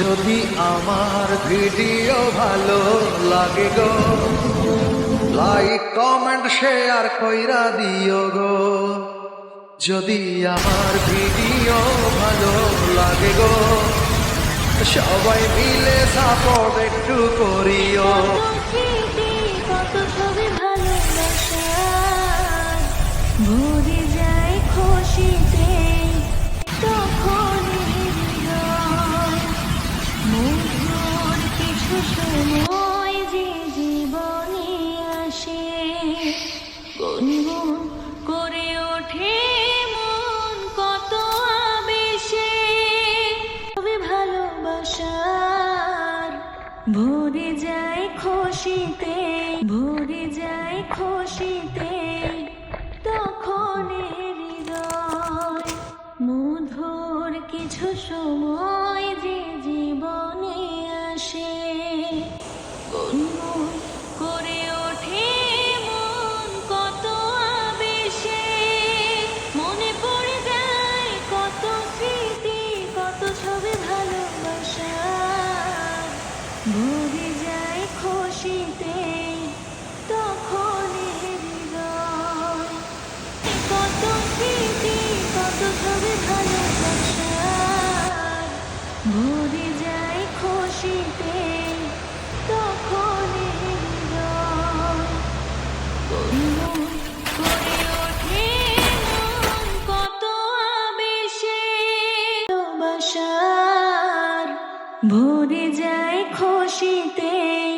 যদি আমার ভিডিও ভালো লাগে গো লাইক কমেন্ট শেয়ার কইরা দিও গো। যদি আমার ভিডিও ভালো লাগে গো, সবাই মিলে সাপোর্ট একটু করিও আসে গুনগুন করে ওঠে মন কত আবেশে। তবে ভালোবাসার ভরে যায় খুশিতে, ভরে যায় খুশিতে। তখন হৃদয় মধুর কিছু সময় ভরে যায় খুশিতে তখন কত স্মৃতি কত ছবি ভালো ভরে যায় খুশিতে।